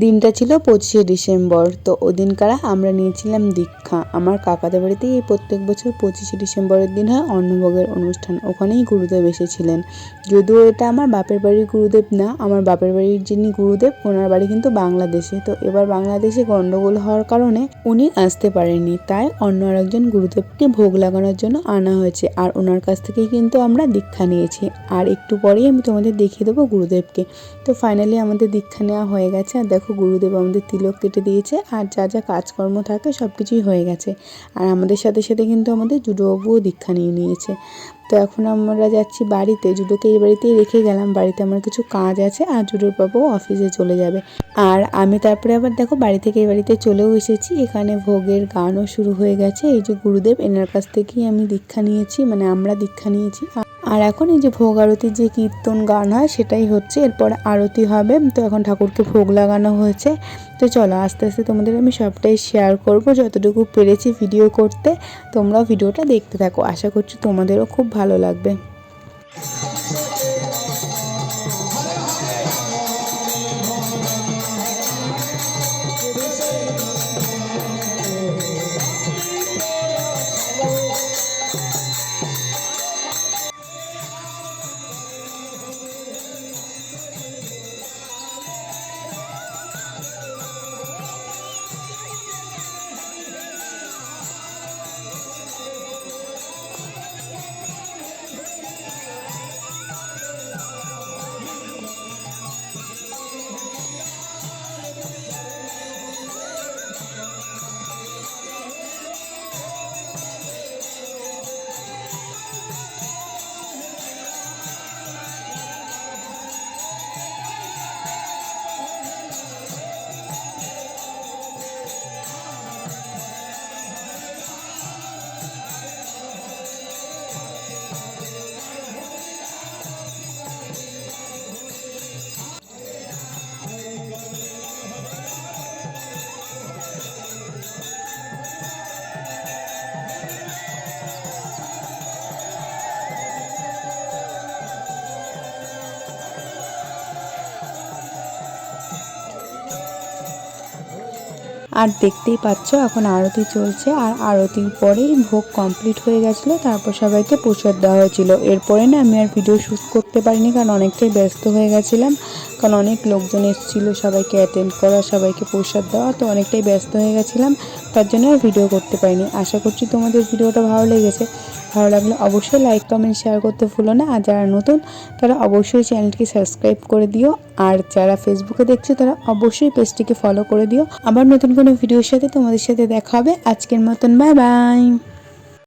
দিনটা ছিল পঁচিশে ডিসেম্বর। তো ওই দিনকার আমরা নিয়েছিলাম দীক্ষা। আমার কাকাদের বাড়িতেই এই প্রত্যেক বছর পঁচিশে ডিসেম্বরের দিন হয় অন্নভোগের অনুষ্ঠান। ওখানেই গুরুদেব এসেছিলেন। যদিও এটা আমার বাপের বাড়ির গুরুদেব না, আমার বাপের বাড়ির যিনি গুরুদেব, ওনার বাড়ি কিন্তু বাংলাদেশে। তো এবার বাংলাদেশে গন্ডগোল হওয়ার কারণে উনি আসতে পারেননি। তাই অন্য আরেকজন গুরুদেবকে ভোগ লাগানোর জন্য আনা হয়েছে। আর ওনার কাছ থেকেই কিন্তু আমরা দীক্ষা নিয়েছি। আর একটু পরেই আমি তোমাদের দেখিয়ে দেবো গুরুদেবকে। তো ফাইনালি আমাদের দীক্ষা নেওয়া হয়ে গেছে। আর দেখো গুরুদেব আমাদের তিলক কেটে দিয়েছে, আর যা যা কাজকর্ম থাকে সব কিছুই হয়ে গেছে। আর আমাদের সাথে সাথে কিন্তু আমাদের জুডোবাবুও দীক্ষা নিয়ে নিয়েছে। তো এখন আমরা যাচ্ছি বাড়িতে। জুডোকে এই বাড়িতেই রেখে গেলাম। বাড়িতে আমার কিছু কাজ আছে আর জুডোর বাবু অফিসে চলে যাবে। আর আমি তারপরে আবার দেখো বাড়ি থেকে এই বাড়িতে চলেও এসেছি। এখানে ভোগের গানও শুরু হয়ে গেছে। এই যে গুরুদেব, এনার কাছ থেকেই আমি দীক্ষা নিয়েছি মানে আমরা দীক্ষা নিয়েছি। আর এখন এই যে ভোগ আরতির যে কীর্তন গান হয়, সেটাই হচ্ছে। এরপর আরতি হবে। তো এখন ঠাকুরকে ভোগ লাগানো হয়েছে। তো চলো, আস্তে আস্তে তোমাদের আমি সবটাই শেয়ার করব। যতটুকু পেরেছি ভিডিও করতে, তোমরাও ভিডিওটা দেখতে থাকো। আশা করছি তোমাদেরও খুব ভালো লাগবে। আর দেখতেই পাচ্ছ এখন আরতি চলছে, আর আরতির পরেই ভোগ কমপ্লিট হয়ে গেছিল, তারপর সবাইকে প্রসাদ দেওয়া হয়েছিল। এরপরে না আমি আর ভিডিও শ্যুট করতে পারিনি, কারণ অনেকটাই ব্যস্ত হয়ে গেছিলাম, কারণ অনেক লোকজন এসেছিল সবাইকে অ্যাটেন্ড করা, সবাইকে প্রসাদ দেওয়া, তো অনেকটাই ব্যস্ত হয়ে গেছিলাম, তার জন্য আর ভিডিও করতে পারিনি। আশা করছি তোমাদের ভিডিওটা ভালো লেগেছে। ভালো লাগলে অবশ্যই লাইক কমেন্ট শেয়ার করতে ভুলো না, আর যারা নতুন, তারা অবশ্যই চ্যানেলটিকে সাবস্ক্রাইব করে দিও, আর যারা ফেসবুকে দেখছ, তারা অবশ্যই পেজটিকে ফলো করে দিও। আবার নতুন কোনো ভিডিওর সাথে তোমাদের সাথে দেখা হবে। আজকের মতন বাই বাই